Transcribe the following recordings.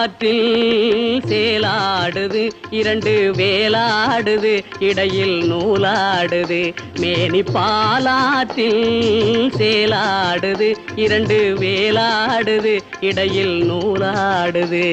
காற்றில் சேலாடுது இரண்டு வேலாடுது இடையில் நூலாடுது. மேனி பாலாற்றில் சேலாடுது இரண்டு வேலாடுது இடையில் நூலாடுது.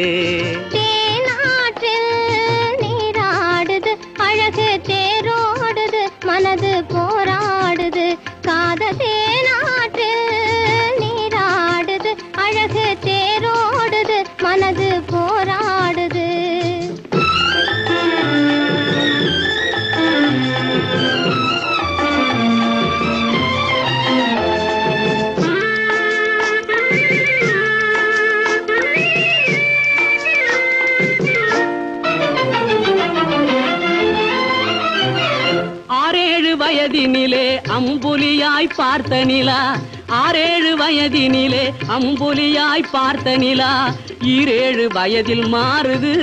வயதினிலே அம்புலியாய் பார்த்த நிலா. ஆறேழு வயதினிலே அம்புலியாய் பார்த்த நிலா. ஈரேழு வயதில் மாறுது.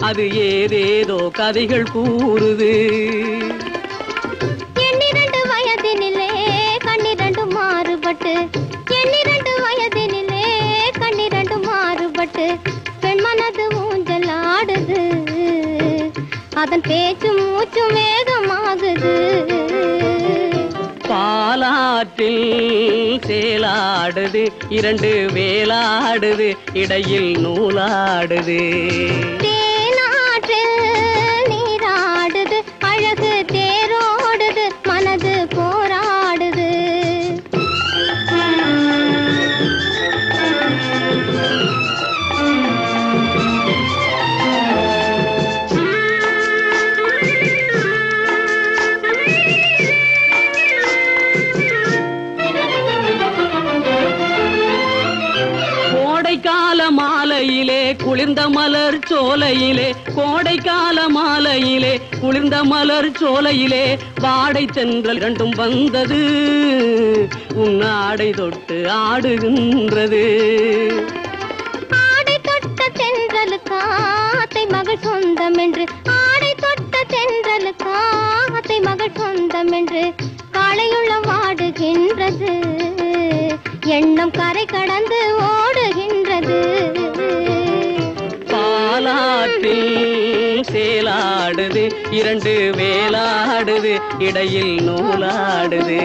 அது ஏதேதோ கதைகள் கூறுது. எண்ணிரண்டு வயதினிலே கண்ணிரண்டு மாறுபட்டு எண்ணிரண்டு வயதினிலே கண்ணிரண்டு மாறுபட்டு பெண்மனது ஊஞ்சல் ஆடுது. அதன் பேச்சு மூச்சு வேகமாகுது பாலாற்றில் சேலாடுது இரண்டு வேலாடுது இடையில் நூலாடுது. கோடைக்கால மாலையிலே குளிர்ந்த மலர் சோலையிலே கோடைக்கால மாலையிலே குளிர்ந்த மலர் சோலையிலே வாடை சென்றல் இரண்டும் வந்தது. உன் ஆடை தொட்டு ஆடுகின்றது. ஆடை தொட்ட தென்றலுக்கா அத்தை மகள் சொந்தம் என்று ஆடை தொட்ட தென்றலுக்கா அத்தை மகள் சொந்தம் என்று காளையுள்ள வாடுகின்றது. எண்ணம் கரை கடந்து சேலாடுது இரண்டு வேலாடுது இடையில் நூலாடுது.